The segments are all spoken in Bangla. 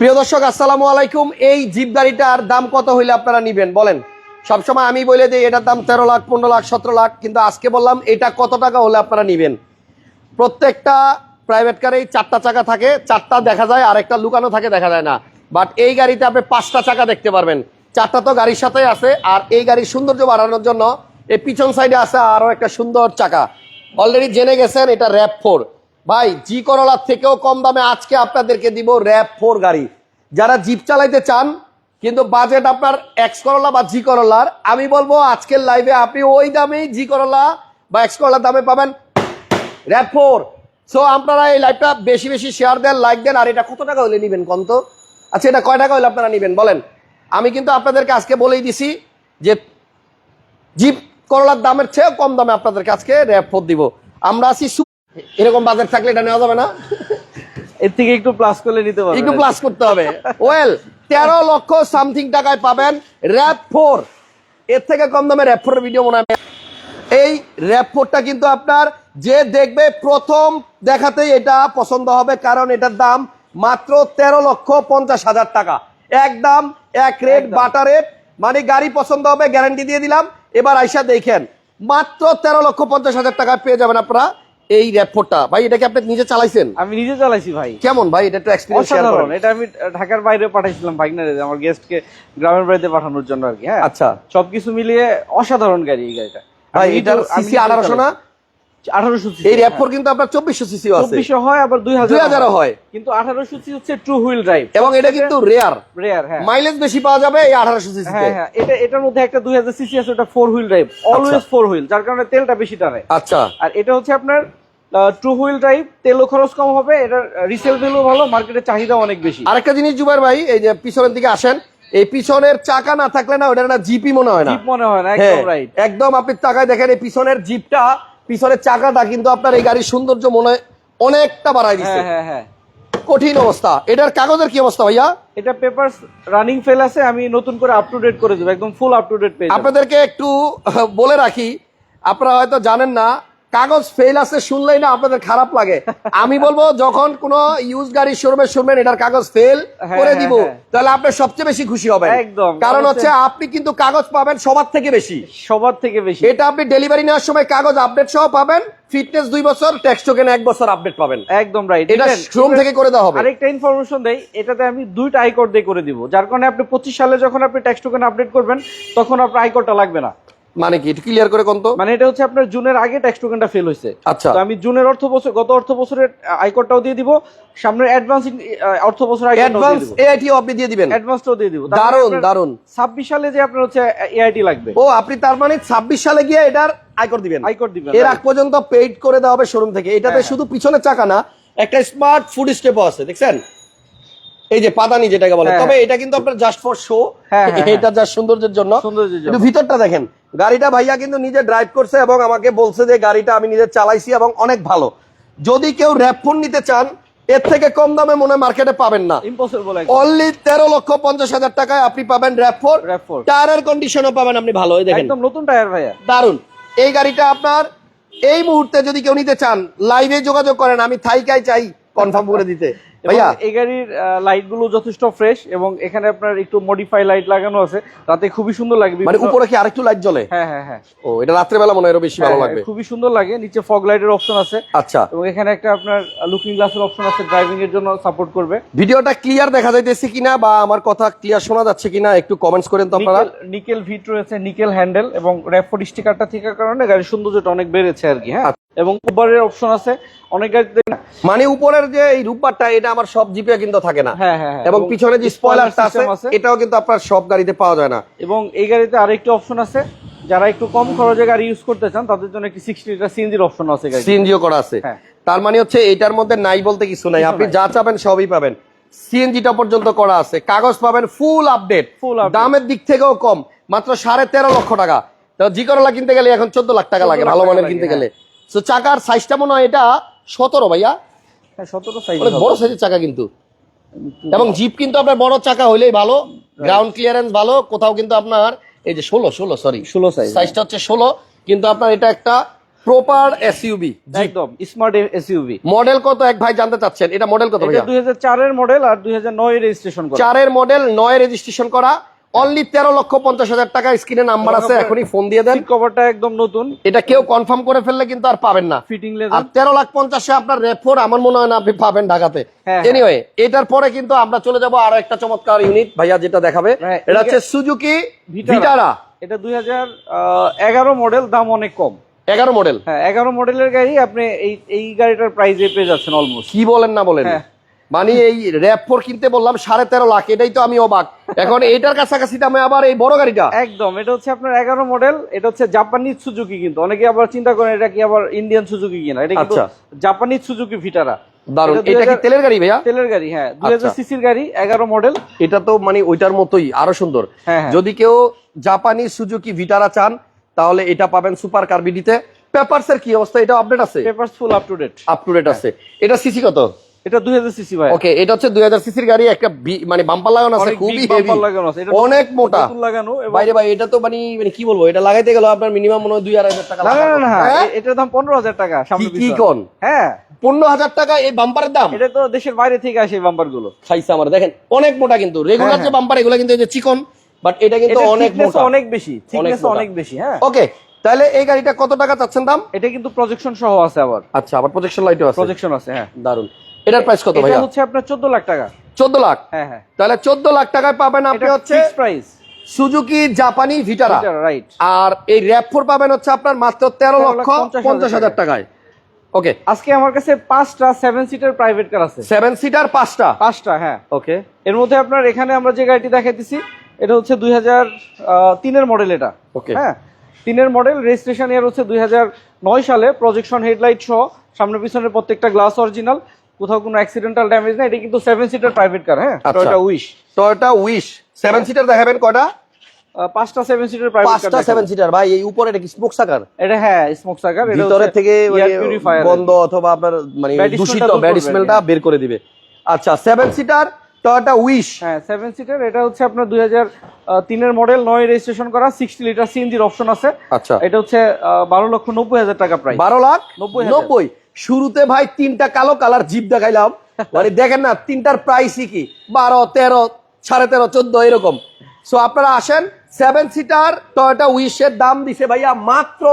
প্রিয় দর্শক, আসসালামু আলাইকুম। এই জিপ গাড়িটার দাম কত হইলে আপনারা নিবেন? বলেন। সবসময় আমি বলে দিই, এটার দাম তেরো লাখ, পনেরো লাখ, সতেরো লাখ, কিন্তু আজকে বললাম, এটা কত টাকা হলে আপনারা নিবেন? প্রত্যেকটা প্রাইভেট কারেই চারটা চাকা থাকে, চারটা দেখা যায় আর একটা লুকানো থাকে, দেখা যায় না। বাট এই গাড়িতে আপনি পাঁচটা চাকা দেখতে পারবেন। চারটা তো গাড়ির সাথে আছে, আর এই গাড়ির সৌন্দর্য বাড়ানোর জন্য এই পিছন সাইডে আছে আরও একটা সুন্দর চাকা। অলরেডি জেনে গেছেন, এটা র্যাপ ফোর ভাই, জি করলার থেকেও কম দামে আজকে আপনাদেরকে দিব র্যাপ ফোর গাড়ি। যারা জিপ চালাইতে চান, কিন্তু বাজেট আপনার এক্স করলা বা জি করলার, আমি বলব আজকের লাইভে আপনি ওই দামেই জি করলা বা এক্স করলার দামে পাবেন র্যাপ ফোর। সো আপনারা এই লাইভটা বেশি বেশি শেয়ার দেন লাইক দেন, আর এটা কত টাকা হলে নেবেন কম তো আচ্ছা এটা কয় টাকা হলে আপনারা নেবেন? বলেন। আমি কিন্তু আপনাদেরকে আজকে বলেই দিছি যে জিপ করলার দামের চেয়েও কম দামে আপনাদেরকে আজকে র্যাপ ফোর দিব। আমরা আছি এরকম বাজার থাকলে এটা নেওয়া যাবে না? এর থেকে একটু প্লাস করলে নিতে পারবেন একটু প্লাস করতে হবে। ওয়েল তেরো লক্ষ সামথিং টাকায় পাবেন র্যাপ ফোর এর থেকে কম দামে র্যাপ ফোর ভিডিও মনে এই র্যাপ ফোরটা কিন্তু আপনার যে দেখবে প্রথম দেখাতেই এটা পছন্দ হবে কারণ এটার দাম মাত্র তেরো লক্ষ পঞ্চাশ হাজার টাকা। এক দাম এক রেট। বাটা রেট মানে গাড়ি পছন্দ হবে গ্যারান্টি দিয়ে দিলাম। এবার আইসা দেখেন মাত্র তেরো লক্ষ পঞ্চাশ হাজার টাকায় পেয়ে যাবেন আপনারা এই র‍্যাপটা ভাই এটাকে আপনি নিজে চালাইছেন? আমি নিজে চালাইছি ভাই। কেমন ভাই এটা একটু এক্সপেরিয়েন্স শেয়ার করুন। এটা আমি ঢাকার বাইরে পাঠাইছিলাম ভাগনারে আমার গেস্টকে গ্রামের বাড়িতে পাঠানোর জন্য আর কি হ্যাঁ? আচ্ছা। সবকিছু মিলিয়ে অসাধারণ গাড়ি এই গাড়িটা। ভাই এটা সিসি আঠারোশো না? আঠারোশো এই র্যাপ কিন্তু আপনার চব্বিশশো সিসি আছে। চব্বিশশো হয় আবার দুই হাজার হয়। কিন্তু আঠারোশো হচ্ছে টু হুইল ড্রাইভ এবং এটা কিন্তু রেয়ার রেয়ার হ্যাঁ। মাইলেজ বেশি পাওয়া যাবে এই আঠারোশো সিসি হ্যাঁ হ্যাঁ। এটা এটার মধ্যে একটা দুই হাজার সিসি আছে ওটা four wheel drive always four wheel যার কারণে তেলটা বেশি টানে। আচ্ছা। আর এটা হচ্ছে আপনার টু হুইল ড্রাইভ তেলও খরচ কম হবে এটার রিসেল ভ্যালু ভালো চাহিদা অনেক বেশি। আরেকটা জিনিস জুবাইর ভাই এই যে পিছনের দিকে আসেন এই পিছনের চাকা না থাকলে না ওটা না জিপি মনে হয় না। জিপ মনে হয় না একদম রাইট একদম আপনি তাকায় দেখেন এই পিছনের জিপটা পিছনের চাকাটা কিন্তু আপনার এই গাড়ির সৌন্দর্য মনে হয় অনেকটা বাড়ায় দিচ্ছে। হ্যাঁ হ্যাঁ হ্যাঁ। কঠিন অবস্থা। এটার কাগজের কি অবস্থা ভাইয়া? এটা পেপারস রানিং ফেল আছে আমি নতুন করে আপ টু ডেট করে দেবো একদম ফুল আপ টু ডেট পেয়ে আপনাদেরকে একটু বলে রাখি আপনারা হয়তো জানেন না কাগজ ফেল আছে শুনলেই না আপনাদের খারাপ লাগে। আমি বলব যখন কোন ইউজ গাড়ি শোরুমে শুনবেন এটার কাগজ ফেল হ্যাঁ, করে হ্যাঁ, দিব হ্যাঁ। তাহলে আপনি সবচেয়ে বেশি খুশি হবেন। একদম। কারণ হচ্ছে আপনি কিন্তু কাগজ পাবেন সবার থেকে বেশি। সবার থেকে বেশি। এটা আপনি ডেলিভারি নেওয়ার সময় কাগজ আপডেট সহ পাবেন ফিটনেস দুই বছর ট্যাক্স টোকেন এক বছর আপডেট পাবেন। একদম রাইট এটা শোরুম থেকে করে দেওয়া হবে। আরেকটা ইনফরমেশন দেই এটাতে আমি দুইটা আইকোড দিয়ে করে দিব যার কারণে আপনি পঁচিশ সালে যখন আপনি ট্যাক্স টোকেন আপডেট করবেন তখন আপনার আইকোডটা লাগবে না। মানে কি একটু ক্লিয়ার করে কোন তো? মানে এটা হচ্ছে আপনার জুনের আগে ট্যাক্স টোকেনটা ফেল হয়েছে। আচ্ছা। তো আমি জুনের অর্থ বছর গত অর্থ বছরের আইকোডটাও দিয়ে দিব সামনের অ্যাডভান্স অর্থ আইকোডটাও অ্যাডভান্স দিব। এআইটি আপনি দিয়ে দিবেন। অ্যাডভান্সটাও দিয়ে দিব। দারুণ দারুণ ছাব্বিশ সালে যে আপনার হচ্ছে এআইটি লাগবে। ও আপনি তার মানে ছাব্বিশ সালে গিয়ে এটার আয়কর দিবেন। আইকোড দিবেন এর আগ পর্যন্ত পেইড করে দেওয়া হবে শোরুম থেকে। এটাতে হ্যাঁ, শুধু পিছনের চাকা না একটা স্মার্ট ফুড স্টেপও আছে দেখছেন? এই যে পাদানি যেটাকে বলে হ্যাঁ, তবে এটা কিন্তু আপনার জাস্ট ফর শো হ্যাঁ, হ্যাঁ, এটা জাস্ট সৌন্দর্যের জন্য। সৌন্দর্যের জন্য। ভিতরটা দেখেন। গাড়িটা ভাইয়া কিন্তু নিজে ড্রাইভ করছে এবং আমাকে বলছে যে গাড়িটা আমি নিজে চালাইছি এবং অনেক ভালো। যদি কেউ র্যাপ ফোন নিতে চান এর থেকে কম দামে মনে মার্কেটে পাবেন না। অনলি তেরো লক্ষ পঞ্চাশ হাজার টাকায় আপনি পাবেন র্যাপ ফোর র্যাপ ফোর টায়ারের কন্ডিশনও পাবেন আপনি ভালো দেখেন। একদম নতুন টায়ার ভাইয়া। দারুণ এই গাড়িটা আপনার এই মুহূর্তে যদি কেউ নিতে চান লাইভে যোগাযোগ করেন আমি থাইকাই চাই কনফার্ম করে দিতে। ভাইয়া। এই গাড়ির লাইটগুলো যথেষ্ট ফ্রেশ এবং এখানে আপনার একটু মডিফাই লাইট লাগানো আছে। রাতে খুবই সুন্দর লাগে। মানে উপরে কি আরেকটু লাইট জ্বলে? হ্যাঁ হ্যাঁ হ্যাঁ। ও এটা রাত্রেবেলা মনে হয় বেশি ভালো হ্যাঁ, লাগবে। খুবই সুন্দর লাগে। নিচে ফগ লাইটের অপশন আছে। আচ্ছা। এবং এখানে একটা আপনার লুকিং গ্লাসের অপশন আছে। ড্রাইভিং এর জন্য সাপোর্ট করবে। ভিডিওটা ক্লিয়ার দেখা যাইতেছে কিনা বা আমার কথা ক্লিয়ার শোনা যাচ্ছে কিনা একটু কমেন্টস করেন তো আপনারা। নিকেল ভিট রয়েছে নিকেল হ্যান্ডেল এবং র্যাপফোর্ড স্টিকারটা থাকার কারণে গাড়ির সৌন্দর্যটা অনেক বেড়েছে আর কি হ্যাঁ? এবং উপরের অপশন আছে। অনেক গাড়িতে মানে উপরের যে এই রূপবারটা এটা আমার সব জিপে কিন্তু থাকে না। হ্যাঁ হ্যাঁ হ্যাঁ। এবং পিছনে যে স্পয়লারটা আছে এটাও কিন্তু আপনার সব গাড়িতে পাওয়া যায় না। এবং এই গাড়িতে আরেকটি অপশন আছে। যারা একটু কম খরচে গাড়ি ইউজ করতে চান তাদের জন্য একটি সিক্সটি লিটার সিএনজির অপশন আছে গাড়ি সিএনজিও করা আছে। তার মানে হচ্ছে এটার মধ্যে নাই বলতে কিছু নাই। আপনি যা চাবেন সবই পাবেন। সিএনজিটা পর্যন্ত করা আছে। কাগজ পাবেন ফুল আপডেট ফুল। দামের দিক থেকেও কম। মাত্র সাড়ে তেরো লক্ষ টাকা। তো জি করলা কিনতে গেলে এখন চোদ্দ লাখ টাকা লাগে ভালো মানের কিনতে। গেলে। তো চাকার সাইজটা মনে হয় এটা সতেরো ভাইয়া। হ্যাঁ সতেরো সাইজ বড় সাইজের চাকা কিন্তু। এবং জিপ কিন্তু আপনার বড় চাকা হইলেই ভালো। গ্রাউন্ড ক্লিয়ারেন্স ভালো। কোথাও কিন্তু আপনার এই যে ষোলো ষোলো সরি ষোলো সাইজ সাইজটা হচ্ছে ষোলো। কিন্তু আপনার এটা একটা প্রপার এসইউবি একদম স্মার্ট এসইউভি মডেল কত এক ভাই জানতে চাচ্ছেন? এটা মডেল কত দুই হাজার চারের মডেল আর দুই হাজার নয় রেজিস্ট্রেশন করা। চারের মডেল নয় রেজিস্ট্রেশন করা। অনলি তেরো লক্ষ পঞ্চাশ হাজার টাকা স্ক্রিনে নাম্বার আছে এখনই ফোন দিয়ে দেন। কভারটা একদম নতুন। এটা কেউ কনফার্ম করে ফেললে কিন্তু আর পাবেন না। ফিটিং আর তেরো লাখ পঞ্চাশে আপনার রেফোর আমার মনে হয় না আপনি পাবেন ঢাকাতে। হ্যাঁ, এনিওয়ে এটার পরে কিন্তু আমরা চলে যাব আরও একটা চমৎকার ইউনিট ভাইয়া যেটা দেখাবে। হ্যাঁ, এটা হচ্ছে সুজুকি ভিটারা। এটা দুই হাজার এগারো মডেল দাম অনেক কম। এগারো মডেল হ্যাঁ এগারো মডেলের গাড়ি আপনি এই এই গাড়িটার প্রাইসে পেয়ে যাচ্ছেন অলমোস্ট কি বলেন না বলেন। হ্যাঁ। মানে এই র্যাপ ফোর কিনতে বললাম সাড়ে তেরো লাখ এটাই তো আমি অবাক। এখন এইটার কাছাকাছি দামে আবার এই বড় গাড়িটা। একদম এটা হচ্ছে আপনার এগারো মডেল এটা হচ্ছে জাপানিজ সুজুকি কিন্তু। অনেকে আবার চিন্তা করেন এটা কি আবার ইন্ডিয়ান সুজুকি কিনা। এটা কিন্তু। জাপানিজ সুজুকি ভিটারা দারুণ এটা কি তেলের গাড়ি ভাইয়া? তেলের গাড়ি হ্যাঁ। দুই হাজার আচ্ছা। সিসির গাড়ি এগারো মডেল এটা তো মানে ওইটার মতোই আরও সুন্দর। হ্যাঁ, হ্যাঁ। যদি কেউ জাপানি সুজুকি ভিটারা চান তাহলে এটা পাবেন সুপার কার্বিডিতে পেপারস এর কি অবস্থা? এটা আপডেট আছে? Paper full up to date up to date আছে। এটা সিসি কত? এটা দুই হাজার সিসি ভাই ওকে এটা হচ্ছে দুই হাজার সিসির গাড়ি একটা মানে বাম্পার লাগানো আছে খুবই হেভি লাগানো আছে। এটা অনেক মোটা। লাগানো বাইরে ভাই এটা তো মানে মানে কি বলব এটা লাগাইতে গেলে আপনার মিনিমাম মনে হয় দুই আড়াই হাজার টাকা না না না, হ্যাঁ? এটার দাম পনেরো হাজার টাকা সামনে কি- কোন? হ্যাঁ। পনেরো হাজার টাকা এই বাম্পারের দাম? এটা তো দেশের বাইরে থেকে আসে বাম্পারগুলো খাইছে আমার দেখেন অনেক মোটা কিন্তু। রেগুলার হ্যাঁ, যে বাম্পার এগুলো কিন্তু এই যে চিকন বাট এটা কিন্তু অনেক মোটা। অনেক বেশি থিকনেস অনেক বেশি হ্যাঁ। ওকে তাহলে এই গাড়িটা কত টাকা চাচ্ছেন দাম? এটা কিন্তু প্রজেকশন সহ আছে আবার। আচ্ছা আবার প্রজেকশন লাইটও আছে। প্রজেকশন আছে হ্যাঁ। দারুণ এটার প্রাইস কত এটা ভাইয়া? হচ্ছে আপনার চোদ্দ লাখ টাকা। চোদ্দ লাখ? হ্যাঁ হ্যাঁ। তাহলে চোদ্দ লাখ টাকায় পাবেন আপনি হচ্ছে ফিক্স প্রাইস সুজুকি জাপানি ভিটারা রাইট আর এই র্যাপ ফোর পাবেন হচ্ছে আপনার মাত্র তেরো লক্ষ পঞ্চাশ পঞ্চাশ হাজার টাকায়। ওকে আজকে আমার কাছে পাঁচটা সেভেন সিটার প্রাইভেট কার আছে। সেভেন সিটার পাঁচটা? পাঁচটা হ্যাঁ। ওকে এর মধ্যে আপনার এখানে আমরা যে গাড়িটি দেখাইতেছি এটা হচ্ছে দুই হাজার তিনের মডেল এটা। ওকে হ্যাঁ? তিনের মডেল রেজিস্ট্রেশন ইয়ার হচ্ছে দুই হাজার নয় সালে প্রজেকশন হেডলাইট সহ সামনে পিছনের প্রত্যেকটা গ্লাস অরিজিনাল কোথাও কোনো অ্যাক্সিডেন্টাল ড্যামেজ নেই এটা কিন্তু সেভেন সিটার প্রাইভেট কার হ্যাঁ। Toyota Wish Toyota Wish seven seater দেখাবেন কয়টা পাঁচটা সেভেন সিটার প্রাইভেট পাঁচটা সেভেন সিটার ভাই এই উপরে এটা কি স্মোক সাকার এটা হ্যাঁ স্মোক সাকার এটা ভিতরে থেকে বন্ধ অথবা আপনার মানে দূষিত ব্যাড স্মেলটা। বের করে দিবে। আচ্ছা সেভেন সিটার টয়োটা উইশ হ্যাঁ সেভেন সিটার এটা হচ্ছে আপনার দুই হাজার তিনের মডেল নয় রেজিস্ট্রেশন করা সিক্সটি লিটার সিএনজির অপশন আছে। আচ্ছা। এটা হচ্ছে আহ, বারো লক্ষ নব্বই হাজার টাকা প্রাইস বারো লাখ নব্বই নব্বই? শুরুতে ভাই তিনটা কালো কালার জিপ দেখাইলাম। মানে দেখেন না তিনটার প্রাইসই কি? বারো তেরো সাড়ে তেরো চোদ্দ এরকম। সো আপনারা আসেন সেভেন সিটার টয়োটা উইশের দাম দিছে ভাইয়া মাত্র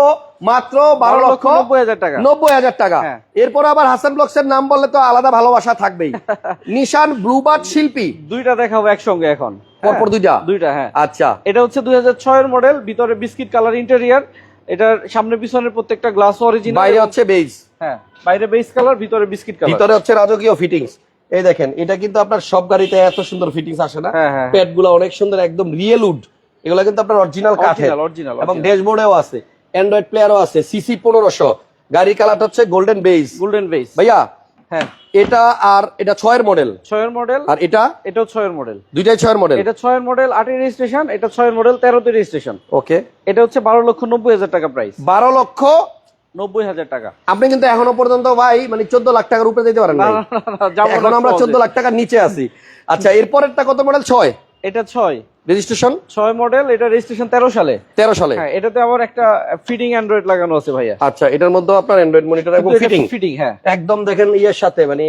মাত্র বারো লক্ষ নব্বই হাজার টাকা। নব্বই হাজার টাকা। হ্যাঁ। এরপর আবার হাসান ব্লকস এর নাম বললে তো আলাদা ভালোবাসা থাকবেই। নিশান ব্লুবার্ড শিল্পী। দুইটা দেখাবো একসঙ্গে এখন। পরপর হ্যাঁ, দুইটা? দুইটা হ্যাঁ। আচ্ছা। এটা হচ্ছে দুই হাজার ছয়ের মডেল ভিতরে বিস্কিট কালার ইন্টেরিয়ার এটার সামনে পিছনের প্রত্যেকটা গ্লাস অরিজিনাল বাইরে হচ্ছে বেজ হ্যাঁ। বাইরে বেস কালার ভিতরে বিস্কিট কালার ভিতরে হচ্ছে রাজকীয় ফিটিংস এই দেখেন এটা কিন্তু আপনার সব গাড়িতে এত সুন্দর ফিটিংস আসে না। হ্যাঁ, হ্যাঁ। প্যাডগুলো অনেক সুন্দর একদম রিয়েল উড এগুলো কিন্তু আপনার অরিজিনাল কাঠের। এবং ড্যাশবোর্ডেও আছে। অ্যান্ড্রয়েড প্লেয়ারও আছে সিসি পনেরোশো। গাড়ির কালারটা হচ্ছে গোল্ডেন বেজ গোল্ডেন বেস ভাইয়া হ্যাঁ। এটা আর এটা ছয়ের মডেল ছয়ের মডেল আর এটা? এটাও ছয়ের মডেল দুইটাই ছয়ের মডেল এটা ছয়ের মডেল আটের রেজিস্ট্রেশন এটা ছয়ের মডেল তেরোতে রেজিস্ট্রেশন ওকে এটা হচ্ছে বারো লক্ষ নব্বই হাজার টাকা প্রাইস বারো লক্ষ নব্বই হাজার টাকা। আপনি কিন্তু এখনও পর্যন্ত ভাই মানে চোদ্দ লাখ টাকার উপরে দিতে পারেন এখন আমরা চোদ্দ লাখ টাকার নিচে আছি। আচ্ছা এরপরেরটা কত মডেল ছয়। এটা ছয়। রেজিস্ট্রেশন ছয় মডেল এটা রেজিস্ট্রেশন তেরো সালে। তেরো সালে। হ্যাঁ এটাতে আবার একটা অ্যান্ড্রয়েড লাগানো আছে ভাইয়া। আচ্ছা এটার মধ্যে আপনার অ্যান্ড্রয়েড মনিটর এবং ফিটিং ফিটিং হ্যাঁ। একদম দেখেন ইয়ের সাথে মানে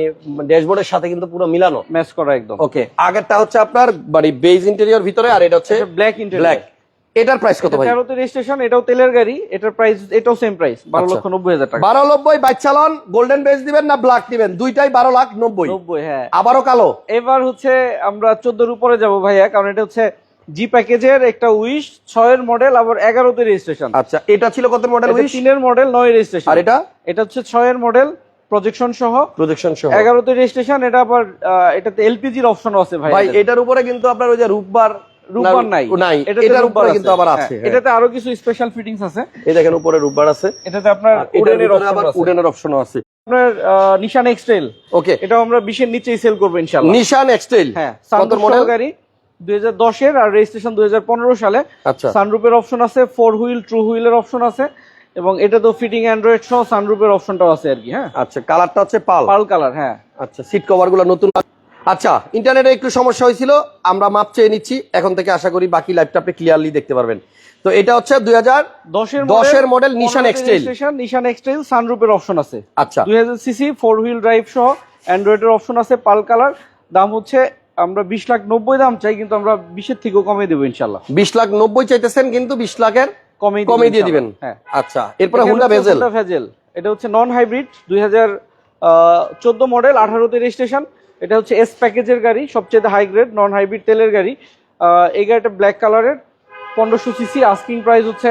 ড্যাশবোর্ডের সাথে কিন্তু পুরো মিলানো। ম্যাচ করা একদম। ওকে আগেরটা হচ্ছে আপনার মানে বেজ ইন্টেরিয়র ভিতরে আর এটা হচ্ছে ব্ল্যাক ব্ল্যাক ইন্টেরিয়র এটার প্রাইস কত ভাই? তেরোতে রেজিস্ট্রেশন এটাও তেলের গাড়ি এটার প্রাইস এটাও সেম প্রাইস বারো আচ্ছা। লক্ষ নব্বই হাজার টাকা। বারো নব্বই বাইক চালন গোল্ডেন বেজ দিবেন না ব্ল্যাক দিবেন? দুইটাই বারো লাখ নব্বই। নব্বই হ্যাঁ। আবারও কালো? এবার হচ্ছে আমরা চোদ্দোর উপরে যাব ভাইয়া কারণ এটা হচ্ছে জি প্যাকেজের একটা উইশ ছয়ের মডেল আবার এগারোতে রেজিস্ট্রেশন আচ্ছা এটা ছিল কত মডেল উইশ তিনের মডেল নয় রেজিস্ট্রেশন আর এটা? এটা হচ্ছে ছয়ের মডেল প্রজেকশন সহ। প্রজেকশন সহ। এগারোতে রেজিস্ট্রেশন এটা আবার এটাতে এলপিজির অপশনও আছে ভাই ভাই এটার উপরে কিন্তু আপনার ওই যে রূপবার রূপবার নাই। নাই। এটার উপরে কিন্তু আবার আছে। এটাতে আরও কিছু স্পেশাল ফিটিংস আছে। এই দেখেন উপরে রূপবার আছে। এটাতে আপনার উডেনের অপশন আছে। উডেনের অপশনও আছে। আপনার নিশান এক্সটেল ওকে। এটাও আমরা বিশের নিচেই সেল করব ইনশাআল্লাহ। নিশান এক্সটেল হ্যাঁ কত মডেল গাড়ি দুই হাজার আর রেজিস্ট্রেশন দুই হাজার পনেরো সালে। সানরুপের অপশন আছে ফোর হুইল ট্রু হুইলের অপশন আছে। এবং এটা তো ফিটিং অ্যান্ড্রয়েড সহ সানরুপের অপশনটাও আছে আর কি হ্যাঁ। আচ্ছা কালারটা হচ্ছে পাল। পাল কালার হ্যাঁ। আচ্ছা সিট কভারগুলো নতুন আচ্ছা ইন্টারনেটে একটু সমস্যা হয়েছিল আমরা মাপ চেয়ে নিচ্ছি এখন থেকে আশা করি বাকি লাইভটা আপনি ক্লিয়ারলি দেখতে পারবেন। তো এটা হচ্ছে দুই হাজার দশের দশের model Nissan X-Trail। Nissan X Trail সানরুপের option আছে। আচ্ছা। দুই হাজার সিসি ফোর হুইল ড্রাইভ সহ অ্যান্ড্রয়েডের অপশন আছে পাল কালার দাম হচ্ছে আমরা বিশ লাখ নব্বই দাম চাই কিন্তু আমরা বিশের থেকেও কমে দেবো ইনশাল্লাহ বিশ লাখ নব্বই চাইতেছেন কিন্তু বিশ লাখের কমে কমে দিয়ে দিবেন। হ্যাঁ। আচ্ছা এরপরে হুন্ডা ভেজেল ভেজেল এটা হচ্ছে নন হাইব্রিড দুই হাজার চোদ্দ মডেল আঠারোতে রেজিস্ট্রেশন এটা হচ্ছে এস প্যাকেজের গাড়ি সবচেয়ে হাই গ্রেড নন হাইব্রিড তেলের গাড়ি। এই গাড়িটা ব্ল্যাক কালারের পনেরোশো সিসি আস্কিং প্রাইস হচ্ছে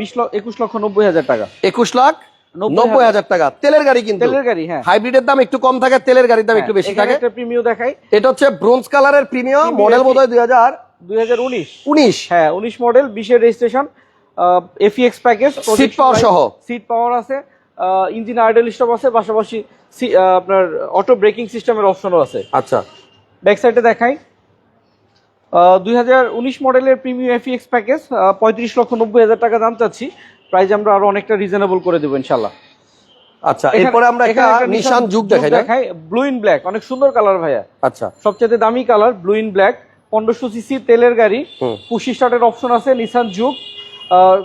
বিশ লক্ষ একুশ লক্ষ নব্বই হাজার টাকা। একুশ লাখ নব্বই হাজার। টাকা। তেলের গাড়ি কিন্তু। তেলের গাড়ি হ্যাঁ। হাইব্রিডের দাম একটু কম থাকে তেলের গাড়ির দাম একটু বেশি থাকে। একটা প্রিমিয় দেখাই। এটা হচ্ছে ব্রোঞ্জ কালারের প্রিমিয়াম মডেল FE বোধ হয় দুই হাজার দুই হাজার উনিশ। উনিশ। হ্যাঁ উনিশ মডেল বিশের registration FX package Seat power সহ। সিট পাওয়ার আছে। ইঞ্জিন আইডল স্টপ আছে পাশাপাশি আপনার অটো ব্রেকিং সিস্টেমের অপশনও আছে। আচ্ছা। ব্যাক সাইডে দেখাই। দুই হাজার উনিশ মডেলের প্রিমিয়াম এফিএক্স প্যাকেজ পঁয়ত্রিশ লক্ষ নব্বই হাজার টাকা দাম চাচ্ছি। প্রাইস আমরা আরও অনেকটা রিজনেবল করে দেবো ইনশাল্লাহ আচ্ছা এরপরে আমরা একটা নিশান যুগ দেখাই দেখাই। ব্লু ইন ব্ল্যাক অনেক সুন্দর কালার ভাইয়া। আচ্ছা। সবচেয়ে দামি কালার ব্লু ইন ব্ল্যাক পনেরোশো সিসি তেলের গাড়ি। পুশি স্টার্টের অপশন আছে নিসান জুক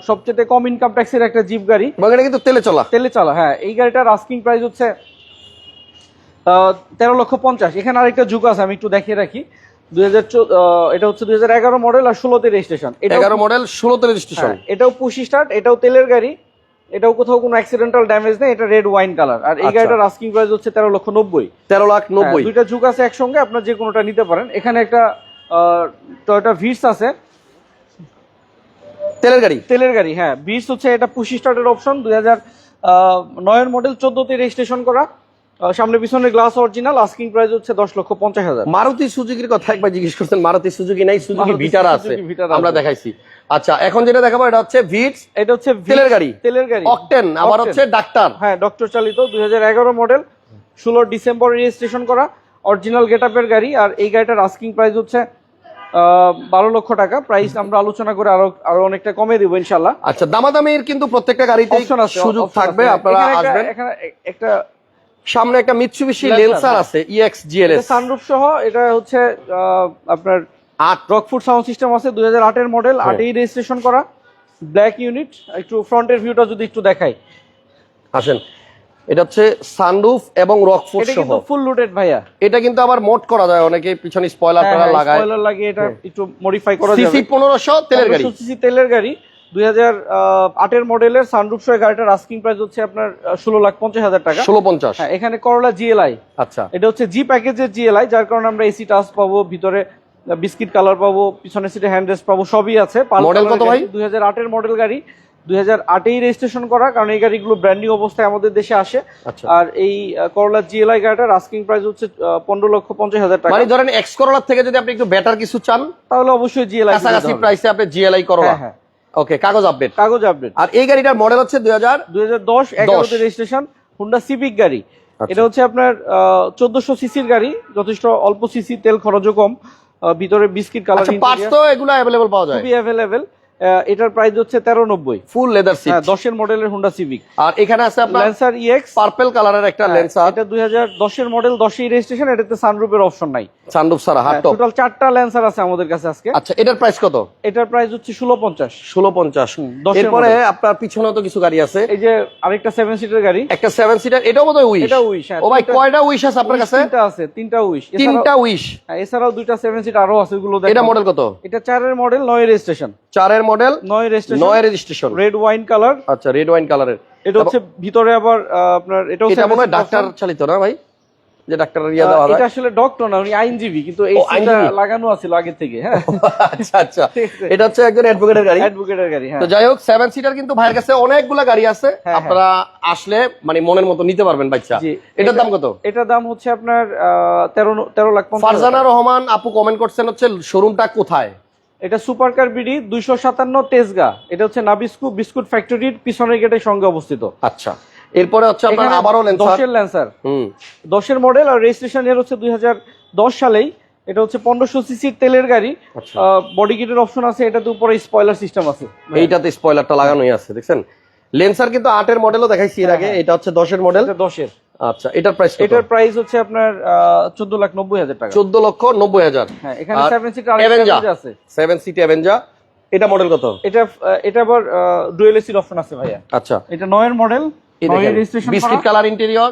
সবচেয়ে কম ইনকাম ট্যাক্সের একটা জিপ গাড়ি। এটা কিন্তু তেলে চলা। তেলে চালা হ্যাঁ। এই গাড়িটার আস্কিং প্রাইস হচ্ছে তেরো লক্ষ পঞ্চাশ। এখানে আরেকটা যুগ আছে আমি একটু দেখিয়ে রাখি। এটা হচ্ছে দুই হাজার এগারো মডেল আর ষোলোতে রেজিস্ট্রেশন এগারো মডেল ষোলোতে রেজিস্ট্রেশন হ্যাঁ, এটাও স্টার্ট এটাও তেলের গাড়ি। এটাও কোথাও কোনো অ্যাক্সিডেন্টাল ড্যামেজ নেই এটা রেড ওয়াইন কালার আর এই আচ্ছা। গাড়িটার আস্কিং প্রাইস হচ্ছে তেরো লক্ষ নব্বই। তেরো লাখ নব্বই। হ্যাঁ, দুইটা যুগ আছে একসঙ্গে আপনার যে কোনোটা নিতে পারেন। এখানে একটা টয়োটা ভিটস আছে। তেলের গাড়ি? তেলের গাড়ি হ্যাঁ। ভিটস হচ্ছে এটা পুশি স্টার্টের অপশন দুই হাজার নয়ের মডেল চোদ্দতে রেজিস্ট্রেশন করা। সামনে পিছনে গ্লাস অরিজিনাল আস্কিং প্রাইস হচ্ছে দশ লক্ষ পঞ্চাশ হাজার। মারুতি সুজুকির কথা একবার জিজ্ঞেস করছেন মারুতি সুজুকি নাই সুজুকি ভিটারা আছে। আমরা দেখাইছি। আচ্ছা এখন যেটা দেখাবো এটা হচ্ছে ভিটস এটা হচ্ছে তেলের গাড়ি? তেলের গাড়ি। অকটেন আবার হচ্ছে ডাক্তার হ্যাঁ ডক্টর চালিত দুই হাজার এগারো মডেল ষোলো ডিসেম্বর রেজিস্ট্রেশন করা অরিজিনাল গেট গাড়ি আর এই গাড়িটার আস্কিং প্রাইস হচ্ছে বারো লক্ষ টাকা। প্রাইস আমরা আলোচনা করে আরও আরও অনেকটা কমে দেবো ইনশাল্লাহ আচ্ছা দামাদামির কিন্তু প্রত্যেকটা গাড়িতে সুযোগ থাকবে আপনারা আসবেন। এখানে একটা সামনে একটা মিৎসুবিশি লেন্সার। আছে ইএক্স জিএলএস সানরুফ সহ এটা হচ্ছে আপনার আট। রকফুড সাউন্ড সিস্টেম আছে দুই হাজার আটের মডেল হ্যাঁ। আটেই রেজিস্ট্রেশন করা। ব্ল্যাক ইউনিট একটু ফ্রন্টের ভিউটা যদি একটু দেখাই। আসেন। এটা হচ্ছে সানরুফ এবং রকফুট এটা কিন্তু ফুল লুটেড ভাইয়া। এটা কিন্তু আবার মোড করা যায় অনেকে পিছনে স্পয়লার হ্যাঁ, টয়লার হ্যাঁ, লাগায়। spoiler লাগিয়ে এটা একটু মডিফাই করা যায় সিসি যাবে। পনেরোশো তেলের গাড়ি। সিসি তেলের গাড়ি। দুই হাজার আটের মডেলের সানরুফ সহ গাড়িটার আস্কিং প্রাইস হচ্ছে আপনার ষোলো লাখ পঞ্চাশ হাজার টাকা। ষোলো পঞ্চাশ। হ্যাঁ এখানে করলা জিএলআই আচ্ছা। এটা হচ্ছে জি প্যাকেজের জিএলআই যার কারণে আমরা এসি টাচ পাবো ভিতরে বিস্কিট কালার পাবো পিছনে সিটে হ্যান্ডরেস্ট পাবো সবই আছে। Model কত ভাই? দুই হাজার আটের মডেল গাড়ি। দুই হাজার আটেই রেজিস্ট্রেশন করা কারণ এই গাড়িগুলো ব্র্যান্ডিং অবস্থায় আমাদের দেশে আসে। আচ্ছা। আর এই করলা জিএলআই গাড়িটার আস্কিং প্রাইস হচ্ছে পনেরো লক্ষ পঞ্চাশ হাজার টাকা। মানে ধরেন এক্স করোলার থেকে যদি আপনি একটু বেটার কিছু চান তাহলে অবশ্যই জিএলআই কাছাকাছি প্রাইসে আপনি জিএলআই করোলা হ্যাঁ হ্যাঁ। ওকে কাগজ আপডেট কাগজ আপডেট আর এই গাড়িটার মডেল হচ্ছে দুই হাজার দুই হাজার দশ এগারোতে রেজিস্ট্রেশন হুন্ডা সিভিক গাড়ি। আচ্ছা। এটা হচ্ছে আপনার চোদ্দশো সিসির গাড়ি যথেষ্ট অল্প সিসি তেল খরচও কম ভিতরে বিস্কিট কালার পার্টস তো এগুলো অ্যাভেলেবল পাওয়া যায়। খুবই অ্যাভেলেবেল এটার প্রাইস হচ্ছে তেরো নব্বই। ফুল লেদার সিট হ্যাঁ দশের মডেলের হুন্ডা সিভিক আর এখানে আছে আপনার ল্যান্সার ইএক্স পার্পল কালারের একটা লেন্সার এটা দুই হাজার দশের মডেল দশেই রেজিস্ট্রেশন এটাতে অপশন নাই। সানরুফ সারা হাট টোটাল চারটা ল্যান্সার আছে আমাদের কাছে আজকে। আচ্ছা এটার প্রাইস কত? এটার প্রাইস হচ্ছে ষোলো পঞ্চাশ। ষোলো পঞ্চাশ। এরপরে আপনার পিছনে তো কিছু গাড়ি আছে। এই যে আরেকটা সেভেন সিটার গাড়ি। একটা সেভেন সিটার এটাও বোধহয় উইশ এটা উইশ ও ভাই কয়টা উইশ আছে আপনার কাছে? তিনটা আছে তিনটা উইশ তিনটা উইশ এছাড়াও দুইটা সেভেন সিট আরও আছে ওগুলো এটা মডেল কত? এটা চারের মডেল নয় রেজিস্ট্রেশন চারের মডেল নয় রেজিস্ট্রেশন নয় রেজিস্ট্রেশন রেড ওয়াইন কালার আচ্ছা রেড ওয়াইন কালারের এটা হচ্ছে ভিতরে আবার আপনার এটা seven মনে হয় ডাক্তার চালিত না ভাই? যে ডাক্তার আহ, দেওয়া এটা আসলে ডক্টর না উনি আইনজীবী কিন্তু এই ও, সিটটা লাগানো আছে আগে থেকে হ্যাঁ। আচ্ছা আচ্ছা। এটা হচ্ছে একজন অ্যাডভোকেটের গাড়ি। অ্যাডভোকেটের গাড়ি হ্যাঁ। তো যাই হোক সেভেন সিটার কিন্তু ভাইয়ের কাছে অনেকগুলা গাড়ি আছে। হ্যাঁ, আপনারা আসলে মানে মনের মতো নিতে পারবেন বাচ্চা। এটার দাম কত? এটার দাম হচ্ছে আপনার আহ, তেরো তেরো লাখ পঞ্চাশ হাজার ফারজানা রহমান আপু কমেন্ট করছেন হচ্ছে শোরুমটা কোথায়। এটা সুপারকার বিডি দুইশো সাতান্ন তেজগা। এটা হচ্ছে নাবিস্কু বিস্কুট ফ্যাক্টরির পিছনের গেটের সঙ্গে অবস্থিত। আচ্ছা। এরপরে হচ্ছে আপনার আবারও দশের ল্যান্সার দশের মডেল আর রেজিস্ট্রেশন এর হচ্ছে দুই সালেই। এটা হচ্ছে পনেরোশো সিসির তেলের গাড়ি। বডি কিটের অপশন আছে এটাতে উপরে স্পয়লার সিস্টেম আছে। এইটাতে স্পয়লারটা লাগানোই আছে দেখছেন? লেন্সার কিন্তু আটের মডেলও দেখাইছি এর আগে হ্যাঁ, এটা হচ্ছে দশের মডেল দশের। আচ্ছা এটার প্রাইস এটার প্রাইস হচ্ছে আপনার চোদ্দ লাখ নব্বই হাজার টাকা। চোদ্দ লক্ষ নব্বই হাজার। হ্যাঁ এখানে আর সেভেন সিট Avenger? আছে। সেভেন সিট অ্যাভেঞ্জা এটা মডেল কত? এটা এটা আবার ডুয়েল এসির অপশন আছে ভাইয়া। আচ্ছা। এটা নয়ের মডেল নয়ের registration biscuit colour interior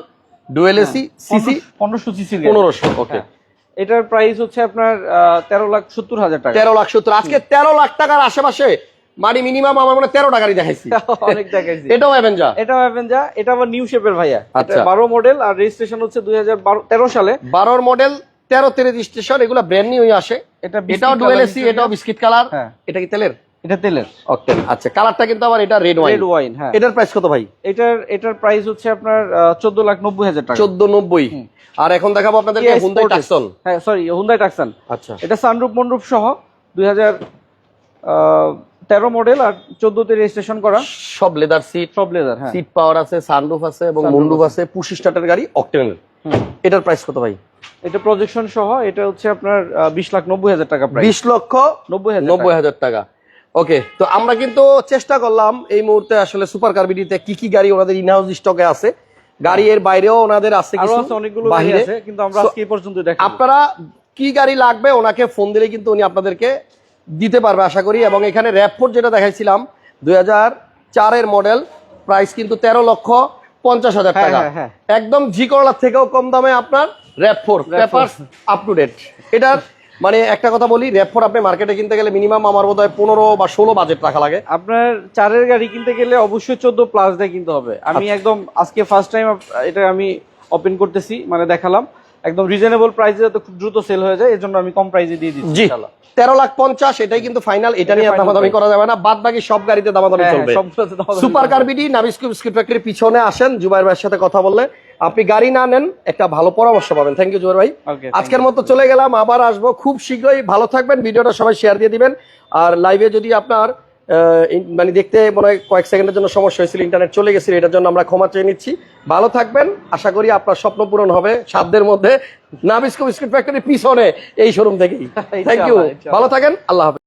dual AC CC পনেরোশো সিসি পনেরোশো ওকে এটার প্রাইস হচ্ছে আপনার তেরো লাখ সত্তর হাজার টাকা। তেরো লাখ সত্তর আজকে তেরো লাখ টাকার আশেপাশে মানে মিনিমাম আমার মনে তেরো টাকারই দেখাইছি। অনেক দেখাইছি। এটাও অ্যাভেঞ্জা এটা অ্যাভেঞ্জা এটা আবার নিউ শেপের ভাইয়া। আচ্ছা। বারো মডেল আর রেজিস্ট্রেশন হচ্ছে দুই হাজার তেরো সালে। বারোর মডেল তেরো তেরোতে রেজিস্ট্রেশন এগুলো ব্র্যান্ড নিউ আসে। এটা এটাও ডুয়েল এসি এটাও বিস্কিট কালার হ্যাঁ। এটা কি তেলের? এটা তেলের। অকটেন আচ্ছা কালারটা কিন্তু আবার এটা রেড ওয়াইন রেড ওয়াইন হ্যাঁ। এটার প্রাইস কত ভাই? এটার এটার প্রাইস হচ্ছে আপনার চোদ্দ লাখ নব্বই হাজার টাকা। চোদ্দ নব্বই। আর এখন দেখাবো আপনাদেরকে Kia হুন্দাই টাকসন হ্যাঁ সরি হুন্দাই টাকসান আচ্ছা। এটা সানরূপ মনরূপ সহ দুই হাজার তেরো মডেল আর চোদ্দতে রেজিস্ট্রেশন করা। সব লেদার সিট সব লেদার হ্যাঁ। সিট পাওয়ার আছে সানরুফ আছে এবং মুন্ডুফ আছে। পুশি স্টার্টের গাড়ি অকটেনের হুম। এটার প্রাইস কত ভাই? এটা প্রজেকশন সহ এটা হচ্ছে আপনার বিশ লাখ নব্বই হাজার টাকা প্রাইস বিশ লক্ষ নব্বই হাজার নব্বই হাজার টাকা। ওকে তো আমরা কিন্তু চেষ্টা করলাম এই মুহূর্তে আসলে সুপার কার্বিডিতে কি কি গাড়ি ওনাদের ইনহাউস স্টকে আছে। গাড়ি এর বাইরেও ওনাদের আছে কিছু আছে অনেকগুলো আছে কিন্তু আমরা আজকে এই পর্যন্ত দেখাবো। আপনারা কি গাড়ি লাগবে ওনাকে ফোন দিলে কিন্তু উনি আপনাদেরকে দিতে পারবে আশা করি। এবং এখানে র্যাপফোর যেটা দেখাইছিলাম দুই হাজার চারের মডেল প্রাইস কিন্তু তেরো লক্ষ পঞ্চাশ হাজার হ্যাঁ, টাকা। হ্যাঁ, হ্যাঁ। একদম জি করলার থেকেও কম দামে আপনার র্যাপফোর পেপার আপ টু ডেট এটার মানে একটা কথা বলি র্যাপফোর আপনি মার্কেটে কিনতে গেলে মিনিমাম আমার বোধ হয় পনেরো বা ষোলো বাজেট রাখা লাগে। আপনার চারের গাড়ি কিনতে গেলে অবশ্যই চোদ্দ প্লাস দিয়ে কিনতে হবে। আমি আচ্ছা। একদম আজকে ফার্স্ট টাইম এটা আমি ওপেন করতেছি মানে দেখালাম। একদম রিজনেবল প্রাইসে যাতে খুব দ্রুত সেল হয়ে যায় এজন্য আমি কম প্রাইসে দিয়ে দিচ্ছি জি। তেরো লাখ পঞ্চাশ এটাই কিন্তু ফাইনাল এটা নিয়ে দামাদামি করা যাবে না। বাদ বাকি সব গাড়িতে দামাদামি হ্যাঁ, চলবে। Super. Car BD Nabisco biscuit ফ্যাক্টরির পিছনে আসেন জুবাইর ভাইয়ের সাথে কথা বললে। আপনি গাড়ি না নেন একটা ভালো পরামর্শ পাবেন। থ্যাংক ইউ জুবাইর ভাই। আজকের মতো চলে গেলাম আবার আসব। খুব শীঘ্রই ভালো থাকবেন ভিডিওটা সবাই শেয়ার দিয়ে দিবেন। আর লাইভে যদি আপনার মানে দেখতে মনে হয় কয়েক সেকেন্ডের জন্য সমস্যা হয়েছিল ইন্টারনেট চলে গেছিল এটার জন্য আমরা ক্ষমা চেয়ে নিচ্ছি। ভালো থাকবেন আশা করি আপনার স্বপ্ন পূরণ হবে সাধ্যের মধ্যে। না বিস্কুট ফ্যাক্টরি পিছনে এই শোরুম থেকেই। Thank you. ভালো থাকেন আল্লাহ হাফেজ।